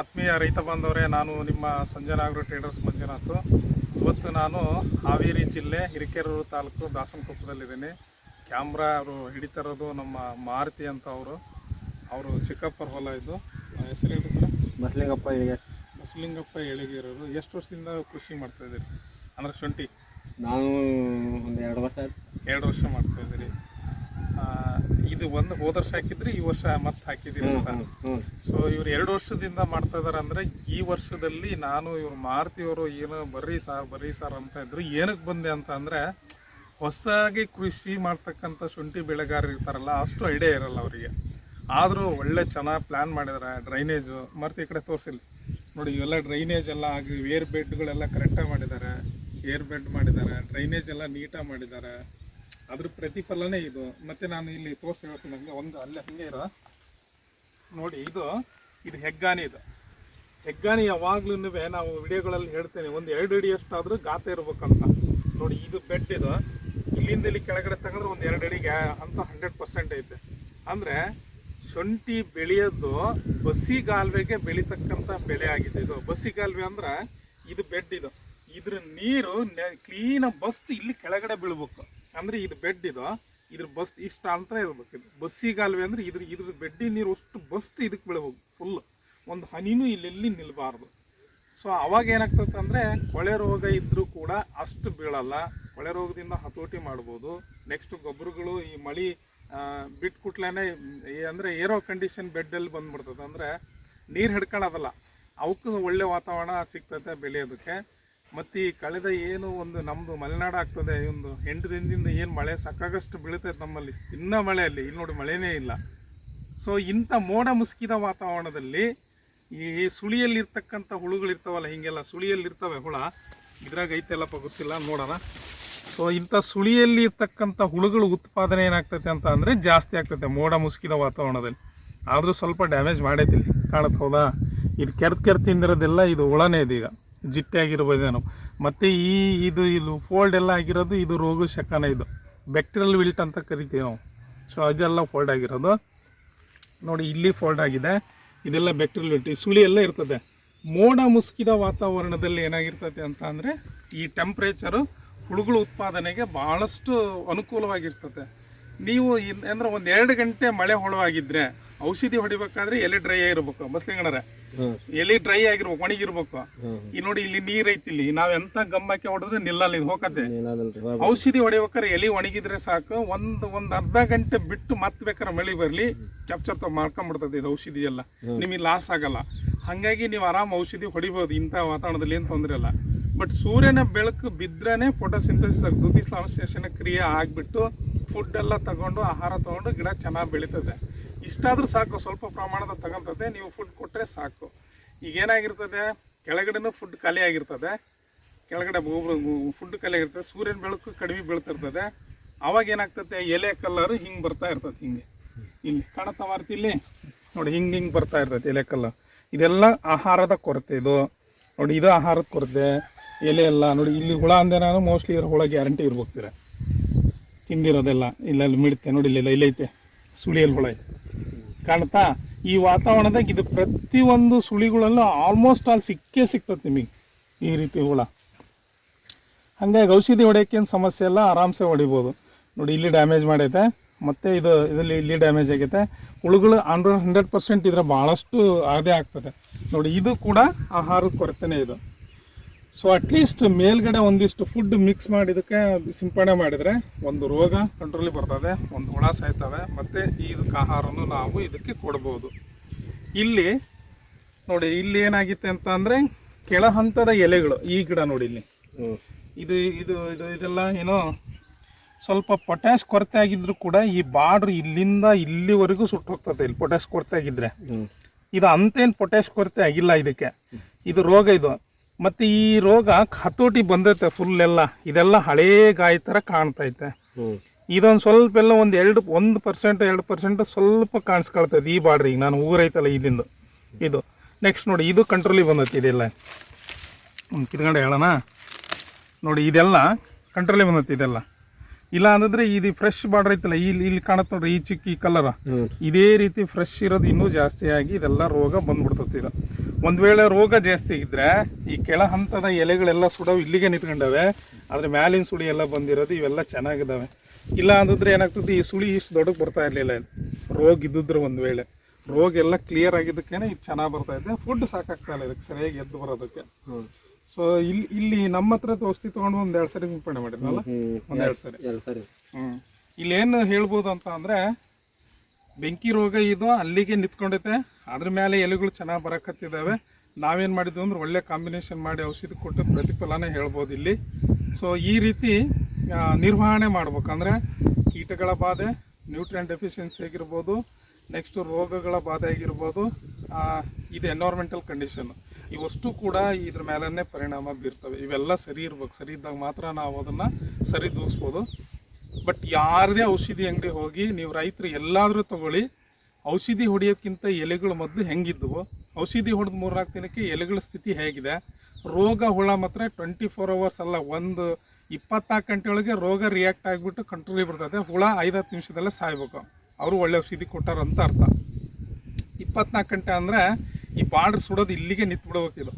ಆತ್ಮೀಯ ರೈತ ಬಾಂಧವರೇ ನಾನು ನಿಮ್ಮ ಸಂಜನಾಗ್ರೋ ಟ್ರೇಡರ್ಸ್ ಮಂಜುನಾಥ್. ಇವತ್ತು ನಾನು ಹಾವೇರಿ ಜಿಲ್ಲೆ ಹಿರಿಕೆರೂರು ತಾಲೂಕು ದಾಸನಕೊಪ್ಪದಲ್ಲಿದ್ದೀನಿ. ಕ್ಯಾಮ್ರಾ ಅವರು ಹಿಡಿತಾ ಇರೋದು ನಮ್ಮ ಮಾರುತಿ ಅಂತ ಅವರು. ಅವರು ಚಿಕ್ಕಪ್ಪರ ಹೊಲ ಇದ್ದು ಹೆಸರು ಹೇಳಿ ಸರ್? ಬಸಲಿಂಗಪ್ಪ ಹೇಳಿಗೆ ಬಸಲಿಂಗಪ್ಪ ಎಳಗಿರೋರು ಎಷ್ಟು ವರ್ಷದಿಂದ ಕೃಷಿ ಮಾಡ್ತಾಯಿದ್ದೀರಿ ಅಂದರೆ ಶುಂಠಿ? ನಾನು ಒಂದು ಎರಡು ವರ್ಷ ಎರಡು ವರ್ಷ ಮಾಡ್ತಾ ಇದ್ದೀರಿ. ಆ, ಇದು ಒಂದು ಹೋದ ವರ್ಷ ಹಾಕಿದ್ರೆ ಈ ವರ್ಷ ಮತ್ತೆ ಹಾಕಿದೀನಿ ಅಂತ. ಸೊ ಇವ್ರು ಎರಡು ವರ್ಷದಿಂದ ಮಾಡ್ತಾ ಇದಾರೆ ಅಂದ್ರೆ ಈ ವರ್ಷದಲ್ಲಿ ನಾನು ಇವ್ರು ಮಾರ್ತಿಯವರು ಏನು ಬರ್ರಿ ಸಾರ್ ಬರ್ರಿ ಸಾರ್ ಅಂತ ಇದ್ರು ಏನಕ್ಕೆ ಬಂದೆ ಅಂತ ಅಂದ್ರೆ ಹೊಸದಾಗಿ ಕೃಷಿ ಮಾಡ್ತಕ್ಕಂಥ ಶುಂಠಿ ಬೆಳೆಗಾರರು ಇರ್ತಾರಲ್ಲ ಅಷ್ಟು ಐಡಿಯಾ ಇರಲ್ಲ ಅವರಿಗೆ. ಆದರೂ ಒಳ್ಳೆ ಚೆನ್ನಾಗಿ ಪ್ಲ್ಯಾನ್ ಮಾಡಿದಾರೆ ಡ್ರೈನೇಜು ಮತ್ತೆ ಈ ಕಡೆ ತೋರಿಸಿಲ್ಲ ನೋಡಿ ಇವೆಲ್ಲ ಡ್ರೈನೇಜ್ ಎಲ್ಲ ಆಗಿ ಏರ್ ಬೆಡ್ಗಳೆಲ್ಲ ಕರೆಕ್ಟಾಗಿ ಮಾಡಿದ್ದಾರೆ ಏರ್ ಬೆಡ್ ಮಾಡಿದ್ದಾರೆ ಡ್ರೈನೇಜ್ ಎಲ್ಲ ನೀಟಾಗಿ ಮಾಡಿದ್ದಾರೆ ಅದ್ರ ಪ್ರತಿಫಲನೇ ಇದು. ಮತ್ತೆ ನಾನು ಇಲ್ಲಿ ತೋರಿಸಿ ಹೇಳ್ತೀನಿ ಹಂಗೆ ಒಂದು ಅಲ್ಲೇ ಹಂಗೆ ಇರೋ. ನೋಡಿ, ಇದು ಇದು ಹೆಗ್ಗಾನೆ ಇದು. ಹೆಗ್ಗಾನೆ ಯಾವಾಗ್ಲೂ ನಾವು ವಿಡಿಯೋಗಳಲ್ಲಿ ಹೇಳ್ತೇನೆ, ಒಂದು ಎರಡು ಅಡಿ ಅಷ್ಟಾದ್ರೂ ಗಾತ ಇರ್ಬೇಕಂತ. ನೋಡಿ, ಇದು ಬೆಡ್ ಇದು. ಇಲ್ಲಿಂದ ಇಲ್ಲಿ ಕೆಳಗಡೆ ತಗೊಂಡ್ರೆ ಒಂದು ಎರಡು ಅಡಿಗೆ ಅಂತ ಹಂಡ್ರೆಡ್ ಪರ್ಸೆಂಟ್ ಐತೆ. ಅಂದರೆ, ಶುಂಠಿ ಬೆಳೆಯೋದು ಬಸಿಗಾಲ್ವೆಗೆ ಬೆಳೀತಕ್ಕಂಥ ಬೆಳೆ ಆಗಿದೆ ಇದು. ಬಸಿಗಾಲ್ವೆ ಅಂದ್ರೆ, ಇದು ಬೆಡ್ ಇದು. ಇದ್ರ ನೀರು ಕ್ಲೀನಾಗಿ ಬಸ್ತು ಇಲ್ಲಿ ಕೆಳಗಡೆ ಬೀಳ್ಬೇಕು. ಅಂದ್ರೆ ಇದು ಬೆಡ್ ಇದು, ಇದ್ರ ಬಸ್ ಇಷ್ಟ ಅಂತ ಇರ್ಬೇಕು. ಇದು ಬಸ್ಸಿಗಾಲ್ವೆ ಅಂದ್ರೆ ಇದ್ರ ಇದ್ರ ಬೆಡ್ಡಿ ನೀರು ಅಷ್ಟು ಬಸ್ಟ್ ಇದಕ್ಕೆ ಬೀಳ್ಬೇಕು ಫುಲ್ ಒಂದು ಹನಿನೂ ಇಲ್ಲೆಲ್ಲಿ ನಿಲ್ಲಬಾರ್ದು ಸೊ ಅವಾಗ ಏನಾಗ್ತದೆ ಅಂದರೆ ಕೊಳೆ ರೋಗ ಇದ್ದರೂ ಕೂಡ ಅಷ್ಟು ಬೀಳಲ್ಲ. ಕೊಳೆ ರೋಗದಿಂದ ಹತೋಟಿ ಮಾಡ್ಬೋದು. ನೆಕ್ಸ್ಟ್ ಗೊಬ್ಬರಗಳು ಈ ಮಳೆ ಬಿಟ್ಟು ಕುಟ್ಲೇನೆ ಅಂದರೆ ಏರೋ ಕಂಡೀಷನ್ ಬೆಡ್ಡಲ್ಲಿ ಬಂದ್ಬಿಡ್ತದೆ ಅಂದರೆ ನೀರು ಹಿಡ್ಕೊಳ್ಳೋದಲ್ಲ ಅವಕ್ಕೂ ಒಳ್ಳೆ ವಾತಾವರಣ ಸಿಗ್ತದೆ ಬೆಳೆಯೋದಕ್ಕೆ. ಮತ್ತು ಈ ಕಳೆದ ಏನು ಒಂದು ನಮ್ಮದು ಮಲೆನಾಡು ಆಗ್ತದೆ ಒಂದು ಎಂಟು ದಿನದಿಂದ ಏನು ಮಳೆ ಸಾಕಾಗಷ್ಟು ಬೀಳ್ತೈತೆ ನಮ್ಮಲ್ಲಿ ತಿನ್ನ ಮಳೆಯಲ್ಲಿ, ಇಲ್ಲಿ ನೋಡಿ ಮಳೆನೇ ಇಲ್ಲ. ಸೊ ಇಂಥ ಮೋಡ ಮುಸುಕಿದ ವಾತಾವರಣದಲ್ಲಿ ಈ ಸುಳಿಯಲ್ಲಿರ್ತಕ್ಕಂಥ ಹುಳುಗಳಿರ್ತಾವಲ್ಲ ಹೀಗೆಲ್ಲ ಸುಳಿಯಲ್ಲಿರ್ತವೆ ಹುಳ, ಇದ್ರಾಗ ಐತೆಲ್ಲಪ್ಪ ಗೊತ್ತಿಲ್ಲ, ನೋಡೋಣ. ಸೊ ಇಂಥ ಸುಳಿಯಲ್ಲಿ ಇರ್ತಕ್ಕಂಥ ಹುಳುಗಳು ಉತ್ಪಾದನೆ ಏನಾಗ್ತೈತೆ ಅಂತ ಅಂದರೆ ಜಾಸ್ತಿ ಆಗ್ತೈತೆ ಮೋಡ ಮುಸುಕಿದ ವಾತಾವರಣದಲ್ಲಿ. ಆದರೂ ಸ್ವಲ್ಪ ಡ್ಯಾಮೇಜ್ ಮಾಡೈತಿಲ್ಲಿ ಕಾಣುತ್ತೆ ಹೌದಾ ಇದು ಕೆರೆತ್ ಕೆರೆತಿಂದಿರೋದೆಲ್ಲ ಇದು ಹುಳನೇ ಇದೆ ಜಿಟ್ಟೆ ಆಗಿರ್ಬೋದೇನೋ ಮತ್ತು ಈ ಇದು ಇದು ಫೋಲ್ಡ್ ಎಲ್ಲ ಆಗಿರೋದು ಇದು ರೋಗ ಶಕನ ಇದು. ಬ್ಯಾಕ್ಟೀರಿಯಲ್ ವಿಲ್ಟ್ ಅಂತ ಕರಿತೀವಿ ನಾವು. ಸೊ ಅದೆಲ್ಲ ಫೋಲ್ಡ್ ಆಗಿರೋದು. ನೋಡಿ, ಇಲ್ಲಿ ಫೋಲ್ಡ್ ಆಗಿದೆ. ಇದೆಲ್ಲ ಬ್ಯಾಕ್ಟೀರಿಯಲ್ ಈ ಸುಳಿ ಎಲ್ಲ ಇರ್ತದೆ. ಮೋಡ ಮುಸುಕಿದ ವಾತಾವರಣದಲ್ಲಿ ಏನಾಗಿರ್ತದೆ ಅಂತ ಅಂದರೆ ಈ ಟೆಂಪ್ರೇಚರು ಹುಳುಗಳು ಉತ್ಪಾದನೆಗೆ ಭಾಳಷ್ಟು ಅನುಕೂಲವಾಗಿರ್ತದೆ. ನೀವು ಅಂದ್ರೆ ಒಂದು ಎರಡು ಗಂಟೆ ಮಳೆ ಹೊಳವಾಗಿದ್ರೆ ಔಷಧಿ ಹೊಡಿಬೇಕಾದ್ರೆ ಎಲೆ ಡ್ರೈ ಆಗಿರ್ಬೇಕು. ಬಸ್ಲಿಂಗಣರ ಎಲೆ ಡ್ರೈ ಆಗಿರ್ಬೇಕು ಒಣಗಿರ್ಬೇಕು. ಈ ನೋಡಿ ಇಲ್ಲಿ ನೀರ್ ಐತಿ ಇಲ್ಲಿ ನಾವ್ ಎಂತ ಗಮ್ಮಕ್ಕೆ ಹೊಡೆದ್ರೆ ನಿಲ್ಲಲ್ಲ ಇದು ಹೋಗತ್ತೆ. ಔಷಧಿ ಹೊಡಿಬೇಕಾದ್ರೆ ಎಲೆ ಒಣಗಿದ್ರೆ ಸಾಕು. ಒಂದ್ ಒಂದ್ ಅರ್ಧ ಗಂಟೆ ಬಿಟ್ಟು ಮತ್ ಬೇಕಾದ್ರೆ ಮಳಿ ಬರಲಿ. ಚಪ್ ಚಪ್ ಮಾಡ್ಕೊಂಡ್ಬಿಡ್ತದೆ ಇದು ಔಷಧಿ ಎಲ್ಲ. ನಿಮಗೆ ಲಾಸ್ ಆಗಲ್ಲ. ಹಾಗಾಗಿ ನೀವು ಆರಾಮ್ ಔಷಧಿ ಹೊಡಿಬೋದು. ಇಂಥ ವಾತಾವರಣದಲ್ಲಿ ಏನು ತೊಂದರೆ ಇಲ್ಲ. ಬಟ್ ಸೂರ್ಯನ ಬೆಳಕು ಬಿದ್ರೇ ಫೋಟೋಸಿಂಥಸಿಸ್ ದ್ಯುತಿ ಸಂಶ್ಲೇಷಣೆ ಕ್ರಿಯೆ ಆಗ್ಬಿಟ್ಟು ಫುಡ್ ಎಲ್ಲ ತಗೊಂಡು ಆಹಾರ ತಗೊಂಡು ಗಿಡ ಚೆನ್ನಾಗಿ ಬೆಳೀತದೆ. ಇಷ್ಟಾದ್ರೂ ಸಾಕು, ಸ್ವಲ್ಪ ಪ್ರಮಾಣದ ತಗೊಂತದೆ ನೀವು ಫುಡ್ ಕೊಟ್ಟರೆ ಸಾಕು. ಈಗ ಏನಾಗಿರ್ತದೆ, ಕೆಳಗಡೆನೂ ಫುಡ್ ಖಾಲಿ ಆಗಿರ್ತದೆ. ಕೆಳಗಡೆ ಫುಡ್ ಖಾಲಿ ಆಗಿರ್ತದೆ, ಸೂರ್ಯನ ಬೆಳಕು ಕಡಿಮೆ ಬೀಳ್ತಿರ್ತದೆ. ಅವಾಗ ಏನಾಗ್ತದೆ, ಎಲೆ ಕಲ್ಲರು ಹಿಂಗೆ ಬರ್ತಾ ಇರ್ತದೆ ಹಿಂಗೆ. ಇಲ್ಲಿ, ಕಾಣುತ್ತಾ ಮಾರ್ತಿ ಇಲ್ಲಿ? ನೋಡಿ, ಹಿಂಗೆ ಹಿಂಗೆ ಬರ್ತಾ ಇರ್ತದೆ ಎಲೆ ಕಲ್ಲ. ಇದೆಲ್ಲ ಆಹಾರದ ಕೊರತೆ ಇದು. ನೋಡಿ, ಇದು ಆಹಾರದ ಕೊರತೆ. ಎಲೆ ಎಲ್ಲ, ನೋಡಿ, ಇಲ್ಲಿ ಹುಳ ಅಂದೆ ನಾನು ಮೋಸ್ಟ್ಲಿ ಇರೋ ಹುಳ ಗ್ಯಾರಂಟಿ ಇರ್ಬೋಗ್ತೀರ ತಿಂದಿರೋದೆಲ್ಲ, ಇಲ್ಲೆಲ್ಲ ಮಿಡುತ್ತೆ ನೋಡಿ, ಇಲ್ಲೆಲ್ಲ ಇಲ್ಲೈತೆ ಸುಳಿಯಲ್ಲಿ ಹುಳ ಐತೆ. ಕಾಣ್ತಾ, ಈ ವಾತಾವರಣದಾಗ ಇದು ಪ್ರತಿಯೊಂದು ಸುಳಿಗಳಲ್ಲೂ ಆಲ್ಮೋಸ್ಟ್ ಆಲ್ ಸಿಕ್ಕೇ ಸಿಗ್ತದೆ ನಿಮಗೆ ಈ ರೀತಿ ಹುಳ. ಹಾಗಾಗಿ ಔಷಧಿ ಹೊಡೆಯೋಕ್ಕೇನು ಸಮಸ್ಯೆ ಇಲ್ಲ, ಆರಾಮ್ಸೆ ಹೊಡಿಬೋದು. ನೋಡಿ, ಇಲ್ಲಿ ಡ್ಯಾಮೇಜ್ ಮಾಡೈತೆ, ಮತ್ತು ಇದು, ಇದರಲ್ಲಿ ಇಲ್ಲಿ ಡ್ಯಾಮೇಜ್ ಆಗೈತೆ. ಹುಳುಗಳು ಹಂಡ್ರೆಡ್ ಹಂಡ್ರೆಡ್ ಪರ್ಸೆಂಟ್ ಇದರ ಭಾಳಷ್ಟು ಅದೇ ಆಗ್ತದೆ. ನೋಡಿ, ಇದು ಕೂಡ ಆಹಾರದ ಕೊರತೆನೇ ಇದು. ಸೊ ಅಟ್ಲೀಸ್ಟ್ ಮೇಲ್ಗಡೆ ಒಂದಿಷ್ಟು ಫುಡ್ ಮಿಕ್ಸ್ ಮಾಡಿದಕ್ಕೆ ಸಿಂಪಡಣೆ ಮಾಡಿದರೆ ಒಂದು ರೋಗ ಕಂಟ್ರೋಲಿಗೆ ಬರ್ತದೆ ಒಂದು ಹುಳ ಸಾಯ್ತವೆ ಮತ್ತು ಇದಕ್ಕೆ ಆಹಾರನು ನಾವು ಇದಕ್ಕೆ ಕೊಡ್ಬೋದು. ಇಲ್ಲಿ ನೋಡಿ ಇಲ್ಲಿ ಏನಾಗಿತ್ತೆ ಅಂತ ಅಂದರೆ ಕೆಳ ಹಂತದ ಎಲೆಗಳು ಈ ಗಿಡ ನೋಡಿ ಇಲ್ಲಿ. ಇದು ಇದು ಇದು ಇದೆಲ್ಲ ಏನೋ ಸ್ವಲ್ಪ ಪೊಟ್ಯಾಶ್ ಕೊರತೆ ಆಗಿದ್ರು ಕೂಡ ಈ ಬಾರ್ಡ್ರ್ ಇಲ್ಲಿಂದ ಇಲ್ಲಿವರೆಗೂ ಸುಟ್ಟು ಹೋಗ್ತದೆ ಇಲ್ಲಿ ಪೊಟ್ಯಾಶ್ ಕೊರತೆ ಆಗಿದ್ರೆ. ಇದು ಅಂತೇನು ಪೊಟ್ಯಾಶ್ ಕೊರತೆ ಆಗಿಲ್ಲ ಇದಕ್ಕೆ. ಇದು ರೋಗ ಇದು. ಮತ್ತು ಈ ರೋಗ ಹತೋಟಿ ಬಂದೈತೆ ಫುಲ್ ಎಲ್ಲ. ಇದೆಲ್ಲ ಹಳೇ ಗಾಯ ಥರ ಕಾಣ್ತೈತೆ. ಇದೊಂದು ಸ್ವಲ್ಪ ಎಲ್ಲ ಒಂದು ಎರಡು ಒಂದು ಪರ್ಸೆಂಟ್ ಎರಡು ಪರ್ಸೆಂಟ್ ಸ್ವಲ್ಪ ಕಾಣಿಸ್ಕೊಳ್ತೈತೆ ಈ ಬಾಡ್ರಿ. ಈಗ ನಾನು ಊರೈತಲ್ಲ ಇದಿಂದ ಇದು. ನೆಕ್ಸ್ಟ್ ನೋಡಿ ಇದು ಕಂಟ್ರೋಲಿಗೆ ಬಂದೈತಿ ಇದೆಲ್ಲ. ಒಂದು ಕಿತ್ಕೊಂಡು ಹೇಳೋಣ? ನೋಡಿ ಇದೆಲ್ಲ ಕಂಟ್ರೋಲಿಗೆ ಬಂದೈತಿ ಇದೆಲ್ಲ. ಇಲ್ಲ ಅಂತಂದ್ರೆ ಇದು ಫ್ರೆಶ್ ಬಾರ್ಡರ್ ಐತಲ್ಲ ಇಲ್ಲಿ ಇಲ್ಲಿ ಕಾಣತ್ ನೋಡ್ರಿ ಈ ಚಿಕ್ಕ ಈ ಕಲರ್ ಇದೇ ರೀತಿ ಫ್ರೆಶ್ ಇರೋದು ಇನ್ನೂ ಜಾಸ್ತಿ ಆಗಿ ಇದೆಲ್ಲ ರೋಗ ಬಂದ್ಬಿಡ್ತೈತಿ ಇದು ಒಂದು ವೇಳೆ ರೋಗ ಜಾಸ್ತಿ ಇದ್ದರೆ ಈ ಕೆಳ ಹಂತದ ಎಲೆಗಳೆಲ್ಲ ಸುಡವು ಇಲ್ಲಿಗೆ ನಿಂತ್ಕೊಂಡವೆ ಆದ್ರೆ ಮ್ಯಾಲಿನ ಸುಳಿ ಎಲ್ಲ ಬಂದಿರೋದು ಇವೆಲ್ಲ ಚೆನ್ನಾಗಿದ್ದಾವೆ ಇಲ್ಲ ಅಂತಂದ್ರೆ ಏನಾಗ್ತದೆ ಈ ಸುಳಿ ಇಷ್ಟು ದೊಡ್ಡಕ್ಕೆ ಬರ್ತಾ ಇರಲಿಲ್ಲ. ರೋಗ ಇದ್ದಿದ್ರೆ ಒಂದು ವೇಳೆ. ರೋಗ ಎಲ್ಲ ಕ್ಲಿಯರ್ ಆಗಿದ್ದಕ್ಕೇನೆ ಇದು ಚೆನ್ನಾಗಿ ಬರ್ತಾ ಇದೆ. ಫುಡ್ ಸಾಕಾಗ್ತಾ ಇಲ್ಲ ಇದಕ್ಕೆ ಸರಿಯಾಗಿ ಎದ್ದು ಬರೋದಕ್ಕೆ. ಸೊ ಇಲ್ಲಿ ಇಲ್ಲಿ ನಮ್ಮ ಹತ್ರ ಔಷಧಿ ತೊಗೊಂಡು ಒಂದು ಎರಡು ಸರಿ ಸಿಂಪಡಣೆ ಮಾಡಿದ್ನಲ್ಲ? ಒಂದು ಒಂದೆರಡು ಸರಿ. ಎರಡು ಸರಿ. ಹ್ಞೂ ಇಲ್ಲೇನು ಹೇಳ್ಬೋದು ಅಂತ ಅಂದರೆ ಬೆಂಕಿ ರೋಗ ಇದು ಅಲ್ಲಿಗೆ ನಿಂತ್ಕೊಂಡೈತೆ ಅದ್ರ ಮೇಲೆ ಎಲೆಗಳು ಚೆನ್ನಾಗಿ ಬರಕತ್ತಿದ್ದಾವೆ ನಾವೇನು ಮಾಡಿದ್ವಿ ಅಂದ್ರೆ ಒಳ್ಳೆ ಕಾಂಬಿನೇಷನ್ ಮಾಡಿ ಔಷಧಿ ಕೊಟ್ಟು ಪ್ರತಿಫಲನೇ ಹೇಳ್ಬೋದು ಇಲ್ಲಿ. ಸೊ ಈ ರೀತಿ ನಿರ್ವಹಣೆ ಮಾಡ್ಬೇಕಂದ್ರೆ ಕೀಟಗಳ ಬಾಧೆ ನ್ಯೂಟ್ರಿಯನ್ ಡೆಫಿಷಿಯನ್ಸಿ ಆಗಿರ್ಬೋದು ನೆಕ್ಸ್ಟ್ ರೋಗಗಳ ಬಾಧೆ ಆಗಿರ್ಬೋದು ಇದು ಎನ್ವೈರ್ಮೆಂಟಲ್ ಕಂಡೀಷನ್ ಇವಷ್ಟು ಕೂಡ ಇದ್ರ ಮೇಲೇ ಪರಿಣಾಮ ಬೀರ್ತವೆ. ಇವೆಲ್ಲ ಸರಿ ಇರ್ಬೇಕು. ಸರಿ ಇದ್ದಾಗ ಮಾತ್ರ ನಾವು ಅದನ್ನು ಸರಿದೂಗಿಸ್ಬೋದು. ಬಟ್ ಯಾರದೇ ಔಷಧಿ ಅಂಗಡಿ ಹೋಗಿ ನೀವು ರೈತರು ಎಲ್ಲಾದರೂ ತಗೊಳ್ಳಿ ಔಷಧಿ ಹೊಡೆಯೋಕ್ಕಿಂತ ಎಲೆಗಳು ಮೊದಲು ಹೆಂಗಿದ್ದವು ಔಷಧಿ ಹೊಡೆದು ಮೂರ್ನಾಲ್ಕು ದಿನಕ್ಕೆ ಎಲೆಗಳ ಸ್ಥಿತಿ ಹೇಗಿದೆ? ರೋಗ ಹುಳ ಮಾತ್ರ ಟ್ವೆಂಟಿ ಫೋರ್ ಅವರ್ಸ್ ಅಲ್ಲ, ಒಂದು ಇಪ್ಪತ್ನಾಲ್ಕು ಗಂಟೆ ಒಳಗೆ ರೋಗ ರಿಯಾಕ್ಟ್ ಆಗಿಬಿಟ್ಟು ಕಂಟ್ರೋಲಿಗೆ ಬರ್ತದೆ. ಹುಳ ಐದತ್ತು ನಿಮಿಷದಲ್ಲೇ ಸಾಯ್ಬೇಕು. ಅವರು ಒಳ್ಳೆ ಔಷಧಿ ಕೊಟ್ಟಾರಂತ ಅರ್ಥ. ಇಪ್ಪತ್ನಾಲ್ಕು ಗಂಟೆ ಅಂದರೆ ಈ ಬಾಡ್ರ್ ಸುಡೋದು ಇಲ್ಲಿಗೆ ನಿಂತ್ಬಿಡ್ಬೇಕು ಇದು.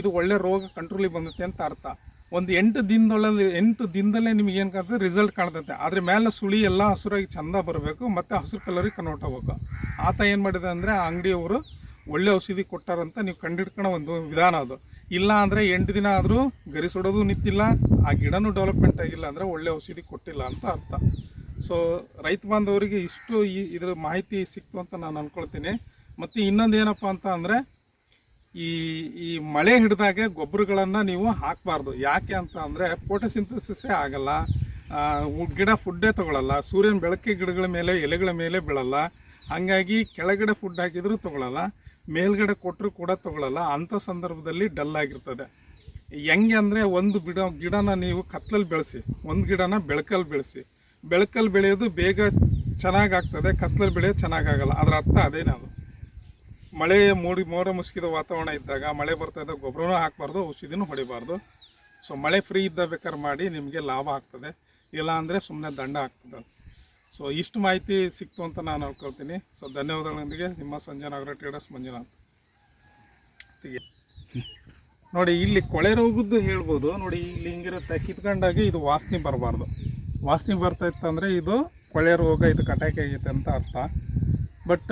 ಇದು ಒಳ್ಳೆ ರೋಗ ಕಂಟ್ರೋಲಿಗೆ ಬಂದೈತೆ ಅಂತ ಅರ್ಥ. ಒಂದು ಎಂಟು ದಿನದೊಳಗೆ ಎಂಟು ದಿನದಲ್ಲೇ ನಿಮಗೆ ಏನು ಕಾಣ್ತದೆ ರಿಸಲ್ಟ್ ಕಾಣ್ತೈತೆ. ಅದ್ರ ಮೇಲೆ ಸುಳಿ ಎಲ್ಲ ಹಸುರಾಗಿ ಚಂದ ಬರಬೇಕು, ಮತ್ತು ಹಸಿರು ಕಲರಿಗೆ ಕನ್ವರ್ಟ್ ಆಗಬೇಕು. ಆತ ಏನು ಮಾಡಿದೆ ಅಂದರೆ, ಆ ಅಂಗಡಿಯವರು ಒಳ್ಳೆ ಔಷಧಿ ಕೊಟ್ಟಾರಂತ ನೀವು ಕಂಡಿಡ್ಕೊಳ್ಳೋ ಒಂದು ವಿಧಾನ ಅದು. ಇಲ್ಲ ಅಂದರೆ ಎಂಟು ದಿನ ಆದರೂ ಗರಿ ಸುಡೋದು ನಿಂತಿಲ್ಲ, ಆ ಗಿಡನೂ ಡೆವಲಪ್ಮೆಂಟ್ ಆಗಿಲ್ಲ ಅಂದರೆ ಒಳ್ಳೆ ಔಷಧಿ ಕೊಟ್ಟಿಲ್ಲ ಅಂತ ಅರ್ಥ. ಸೊ ರೈತ ಬಾಂಧವರಿಗೆ ಇಷ್ಟು ಈ ಇದ್ರ ಮಾಹಿತಿ ಸಿಕ್ತು ಅಂತ ನಾನು ಅಂದ್ಕೊಳ್ತೀನಿ ಮತ್ತು ಇನ್ನೊಂದು ಏನಪ್ಪ ಅಂತ ಅಂದರೆ ಈ ಈ ಮಳೆ ಹಿಡಿದಾಗ ಗೊಬ್ಬರಗಳನ್ನು ನೀವು ಹಾಕಬಾರ್ದು. ಯಾಕೆ ಅಂತ ಅಂದರೆ ಫೋಟೋಸಿಂಥಸಿಸೇ ಆಗಲ್ಲ. ಗಿಡ ಫುಡ್ಡೇ ತಗೊಳ್ಳಲ್ಲ ಸೂರ್ಯನ ಬೆಳಕಿ ಗಿಡಗಳ ಮೇಲೆ, ಎಲೆಗಳ ಮೇಲೆ ಬೀಳಲ್ಲ. ಹಾಗಾಗಿ ಕೆಳಗಡೆ ಫುಡ್ ಹಾಕಿದರೂ ತಗೊಳ್ಳಲ್ಲ ಮೇಲ್ಗಡೆ ಕೊಟ್ಟರು ಕೂಡ ತಗೊಳ್ಳಲ್ಲ ಅಂಥ ಸಂದರ್ಭದಲ್ಲಿ ಡಲ್ ಆಗಿರ್ತದೆ. ಹೆಂಗೆ ಅಂದರೆ ಒಂದು ಗಿಡ ಗಿಡನ ನೀವು ಕತ್ಲಲ್ಲಿ ಬೆಳೆಸಿ, ಒಂದು ಗಿಡನ ಬೆಳಕಲ್ಲಿ ಬೆಳೆಸಿ. ಬೆಳಕಲ್ಲಿ ಬೆಳೆಯೋದು ಬೇಗ ಚೆನ್ನಾಗಾಗ್ತದೆ ಕತ್ಲಲ್ಲಿ ಬೆಳೆಯೋದು ಚೆನ್ನಾಗಾಗಲ್ಲ ಅದರ ಅರ್ಥ ಅದೇನೇ ಅದು ಮಳೆ ಮೂಡಿ, ಮೋಡ ಮುಸುಕಿದ ವಾತಾವರಣ ಇದ್ದಾಗ ಮಳೆ ಬರ್ತಾ ಇದ್ದಾಗ ಗೊಬ್ಬರನೂ ಹಾಕಬಾರ್ದು, ಔಷಧಿನೂ ಹೊಡಿಬಾರ್ದು. ಸೊ ಮಳೆ ಫ್ರೀ ಇದ್ದ ಬೇಕಾದ್ರೆ ಮಾಡಿ ನಿಮಗೆ ಲಾಭ ಆಗ್ತದೆ. ಇಲ್ಲ ಅಂದರೆ ಸುಮ್ಮನೆ ದಂಡ ಆಗ್ತದೆ. ಸೊ ಇಷ್ಟು ಮಾಹಿತಿ ಸಿಕ್ತು ಅಂತ ನಾನು ಅನ್ಕೊಳ್ತೀನಿ ಸೊ ಧನ್ಯವಾದಗಳೊಂದಿಗೆ. ನಿಮ್ಮ ಸಂಜನಾಗರ ಟ್ರೇಡರ್ಸ್ ಮಂಜುನಾಥ್. ನೋಡಿ, ಇಲ್ಲಿ ಕೊಳೆ ರೋಗದ್ದು ಹೇಳ್ಬೋದು. ನೋಡಿ, ಇಲ್ಲಿ ಹಿಂಗಿರುತ್ತೆ. ಕಿತ್ಕೊಂಡಾಗ ಇದು ವಾಸನೆ ಬರಬಾರ್ದು. ವಾಸನೆ ಬರ್ತಾ ಇತ್ತಂದರೆ ಇದು ಕೊಳೆ ರೋಗ ಇದು ಕಟಾಕಿ ಆಗೈತೆ ಅಂತ ಅರ್ಥ. ಬಟ್